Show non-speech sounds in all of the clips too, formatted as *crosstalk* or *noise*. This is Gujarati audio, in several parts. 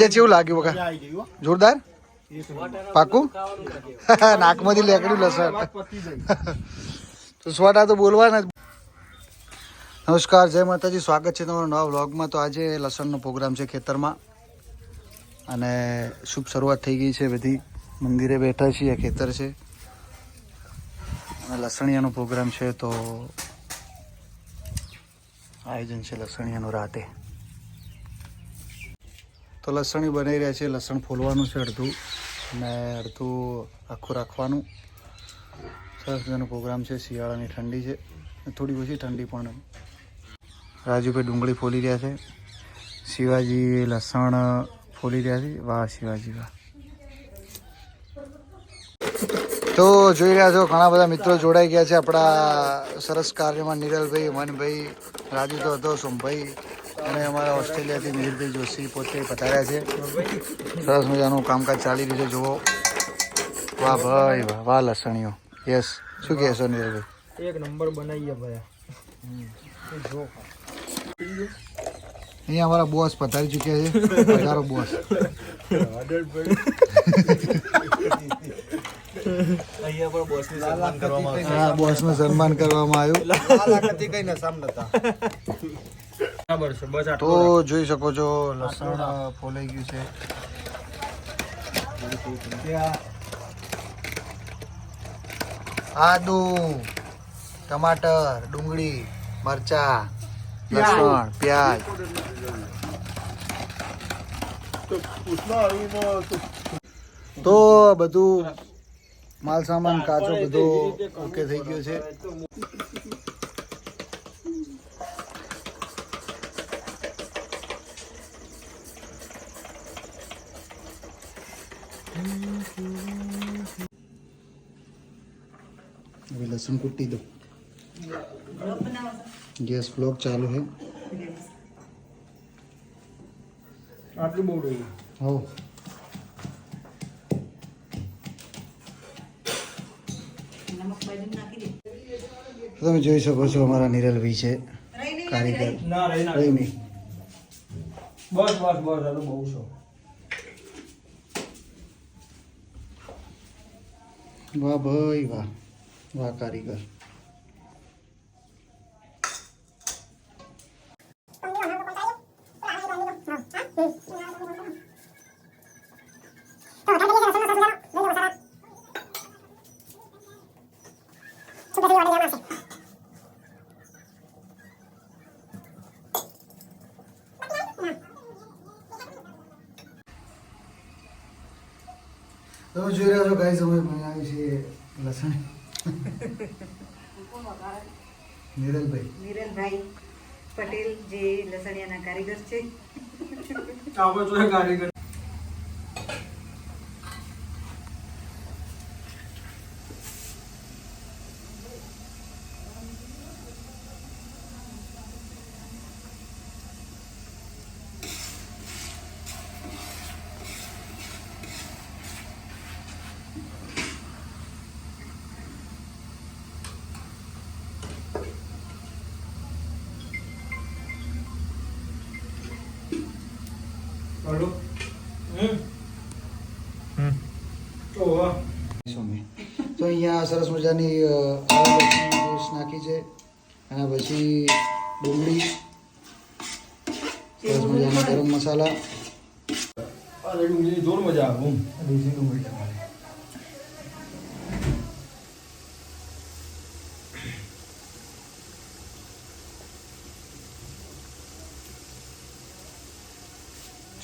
જે કેવું લાગ્યું બકા જોરદાર? પાકું? *laughs* નાકમાંથી લેકડ્યું લસણ. *laughs* તો સ્વાટા તો બોલવાના નમસ્કાર જય માતાજી. સ્વાગત છે તમારા નવા વ્લોગમાં. તો આજે લસણનો પ્રોગ્રામ છે ખેતરમાં. અને શુભ શરૂઆત થઈ ગઈ છે. બધી મંદિરે બેઠા છીએ ખેતર છે. અને લસણિયાનો પ્રોગ્રામ છે તો આયોજન છે લસણિયાનું રાતે. તો લસણી બનાવી રહ્યા છે, લસણ ફોલવાનું છે અડધું. અને અડધું આખું રાખવાનું. સરસ મજાનો પ્રોગ્રામ છે, શિયાળાની ઠંડી છે. થોડી ઓછી ઠંડી પણ રાજુભાઈ ડુંગળી ફોલી રહ્યા છે. શિવાજી લસણ ફોલી રહ્યા છે. વાહ શિવાજી, વાહ. તો જોઈ રહ્યા છો, ઘણા બધા મિત્રો જોડાઈ ગયા છે આપણા સરસ કાર્યમાં. નિરલભાઈ, મનભાઈ, રાજુ તો હતો, સોમભાઈ. અને અમારા ઓસ્ટ્રેલિયાથી મિહિરભાઈ જોશી પોતે પધાર્યા છે. સરસ મજાનું કામકાજ ચાલી રહ્યું છે જુઓ. વાહ ભાઈ વાહ વાહ લસણીઓ. યસ શું કહેશો નિરલભાઈ એક નંબર બનાવીએ ભાઈ. અહીંયા અમારા બોસ પધારી ચૂક્યા છે. પધારો બોસ. અહીંયા પણ સન્માન કરવામાં બોસનું સન્માન કરવામાં આવ્યું. કઈ નશામ નતા. તો જોઈ શકો છો લસણ ફોલાઈ ગયું છે. આદુ ટમાટર ડુંગળી મરચા લસણ પ્યાજ. તો બધું માલ સામાન કાચો બધો ઓકે થઈ ગયો છે. હવે લસણ કૂટી દો ગેસ બ્લોક ચાલુ હે આટલું બહુ રહ્યું હો તમે જોઈ શકો છો અમારા નિરલ નિરલભાઈ છે કારીગર. રહી નહીં. બસ બસ બસ આ તો બહુ છો વાહ ભાઈ વાહ વાહ કારીગર. છો ગાઈસ અમે બનાવી છે લસણ. નિરલભાઈ. નિરલભાઈ પટેલ જે લસણિયાના કારીગર છે. આપણે તો કારીગર. Hello. Hmm. Hmm oh Swami. તો અહીંયા સરસ મજાની પેસ્ટ નાખી છે. અને પછી ડુંગળી. સરસ મજાના ગરમ મસાલા. અરે ડુંગળી જોર મજા આવે હમ દેશી ડુંગળી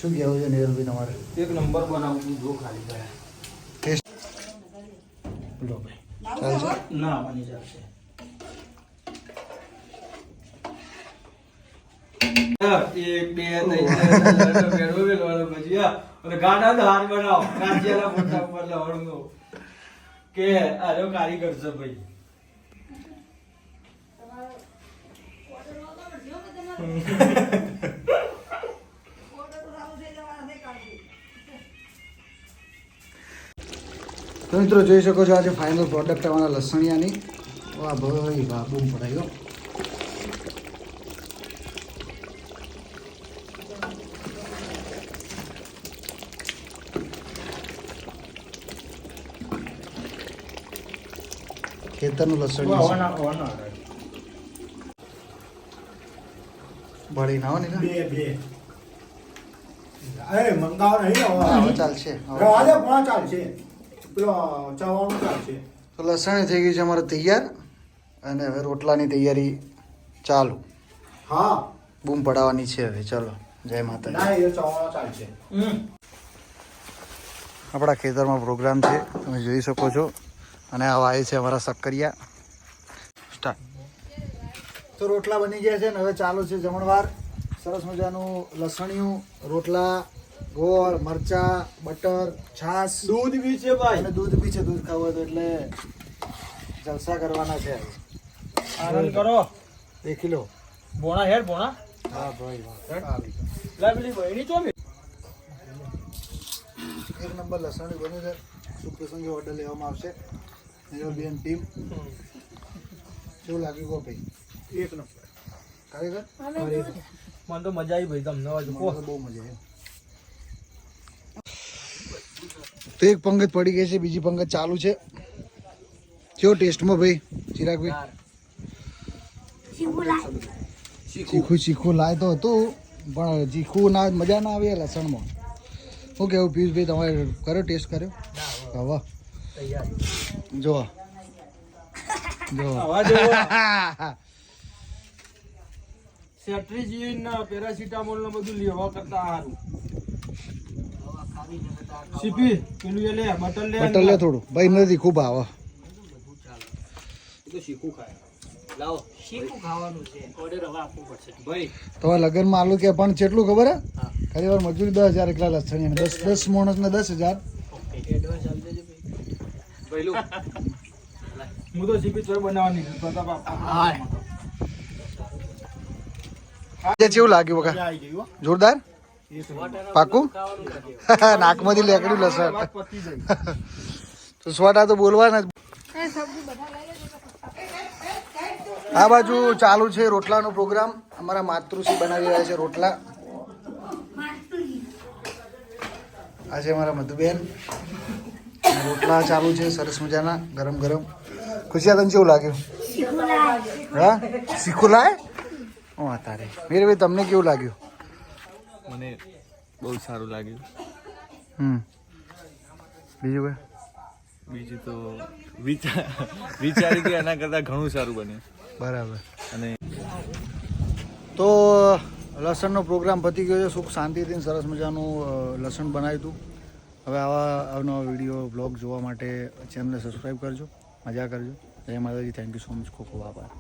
શું કહેવું છે નિરલભાઈ તમારે એક નંબર બનાવું જો ખાલી ગયા ટેસ્ટ લો ભાઈ ચાલશે ના બની જશે એક બે ત્રણ ચાર પાંચ, ભેળો ભેળો ભજીયા અને ગાડા હાર બનાવો કાચિયાના મોટા ઉપર લવણનો કે આરો કારીગર છે ભાઈ તો મિત્રો જોઈ શકો છો આજે ફાઇનલ પ્રોડક્ટ અમારા લસણિયાની. વાહ ભાઈ વાહ બૂમ પડાયો ખેતરનું લસણ ભળી ના ને બે બે. મંગાવ નહીં ચાલશે ચાલશે. પેલો તો લસણ થઈ ગયું છે અમારે તૈયાર અને હવે રોટલાની તૈયારી ચાલુ. હા. બૂમ પડાવવાની છે હવે ચાલો. જય માતાજી. આપણા ખેતરમાં પ્રોગ્રામ છે તમે જોઈ શકો છો. અને આ વાય છે અમારા સક્કરિયા. સ્ટાર્ટ તો રોટલા બની ગયા છે ને હવે ચાલુ છે જમણવાર. સરસ મજાનું લસણિયું રોટલા ગોળ મરચા બટર છાશ. દૂધ બી છે ભાઈ. અને દૂધ બી છે દૂધ ખાવું તો એટલે જલસા કરવાના છે. આનંદ કરો. દેખી લો બોણા હેડ બોણા. હા ભાઈ વાહ. લા પેલી બહેણી ચો એક નંબર લસણ બન્યું છે. શુભ પ્રસંગે ઓર્ડર લેવામાં આવશે. બેન ટીમ. કેવું લાગ્યું કહો ભાઈ? એક નંબર. ખરેખર? મને તો મજા આવી ભાઈ તમને બહુ મજા આવી. તો એક પંગત પડી ગઈ છે બીજી પંગત ચાલુ છે. કેવો ટેસ્ટમાં ભાઈ? ચિરાગભાઈ ચીખું ચીખું લાય તો હતું પણ ચીખું ના મજા ના આવી લસણમાં. શું કેવું પિયુષભાઈ તમારે કર્યો ટેસ્ટ કર્યો? હવા જો જો સેટ્રીજીન *laughs* પેરાસિટામોલ ને બધું લેવા કરતા સારું સીપી પેલું એ લે બટર લે બટર લે થોડું. ભાઈ નથી ખૂબ આવે. તો શીખું ખાય. લાવો. શીખું ખાવાનું છે. ઓર્ડર હવે આપવું પડશે. ભાઈ. તમારે લગ્નમાં આલુ કે પણ કેટલું ખબર હે? વાર મજૂરી દસ હજાર એકલા લસણી દસ દસ માણસ ને દસ હજાર. હું તો ચોય બનાવવાની છે. લાગ્યું વખત? આવી ગયું હો. જોરદાર? પાકું? *laughs* નાકમાંથી લેકડી લસણ. તો તો બોલવાના જ. આ બાજુ ચાલુ છે રોટલાનો પ્રોગ્રામ. અમારા માતૃશ્રી બનાવી રહ્યા છે રોટલા. આ છે અમારા મધુબેન. રોટલા ચાલુ છે સરસ મજાના ગરમ ગરમ. ખુશિયા તને કેવું લાગ્યું? હા? શીખું લાય? ઓ તારે. મેરે તમને કેવું લાગ્યું? મને બહુ સારું લાગ્યું. હમ. બીજું કઈ? બીજું તો વિચાર વિચારી કે એના કરતાં ઘણું સારું બન્યું બરાબર. અને તો લસણનો પ્રોગ્રામ પતી ગયો છે. સુખ શાંતિથી સરસ મજાનું લસણ બનાવ્યું હતું. હવે આવા અવનવા વીડિયો બ્લોગ જોવા માટે ચેનલને સબસ્ક્રાઈબ કરજો. મજા કરજો. જય માતાજી. થેન્ક યુ સો મચ ખૂબ ખૂબ આભાર.